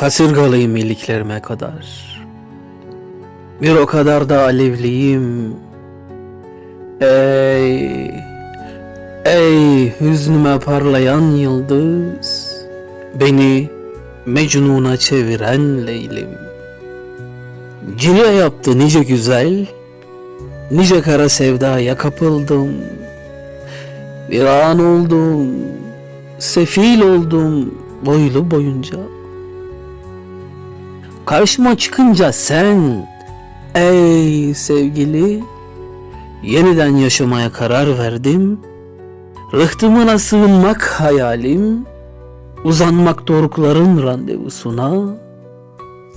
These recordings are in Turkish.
Kasırgalıyım iliklerime kadar. Bir o kadar da alevliyim. Ey, ey hüznüme parlayan yıldız. Beni Mecnun'a çeviren Leylim. Cile yaptı nice güzel, nice kara sevdaya kapıldım. Bir an oldum, sefil oldum boylu boyunca. Karşıma çıkınca sen, ey sevgili, yeniden yaşamaya karar verdim. Rıhtımına sığınmak hayalim, uzanmak dorukların randevusuna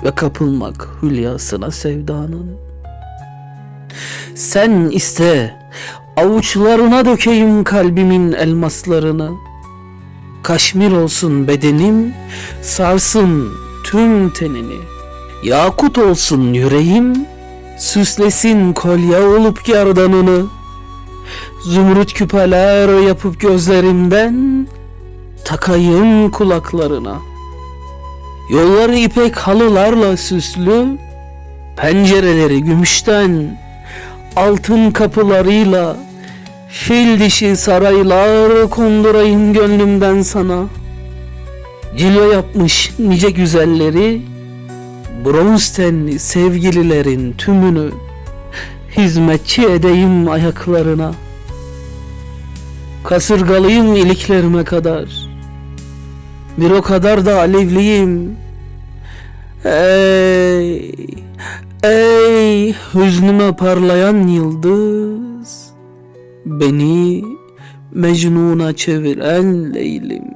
ve kapılmak hülyasına sevdanın. Sen iste, avuçlarına dökeyim kalbimin elmaslarını. Kaşmir olsun bedenim, sarsın tüm tenini. Yakut olsun yüreğim, süslesin kolye olup gerdanını. Zümrüt küpeler yapıp gözlerimden, takayım kulaklarına. Yolları ipek halılarla süslü, pencereleri gümüşten, altın kapılarıyla, fil dişi saraylar kondurayım gönlümden sana. Cilve yapmış nice güzelleri, bronz tenli sevgililerin tümünü, hizmetçi edeyim ayaklarına. Kasırgalıyım iliklerime kadar, bir o kadar da alevliyim. Ey, ey hüznüme parlayan yıldız, beni Mecnun'a çeviren Leylim.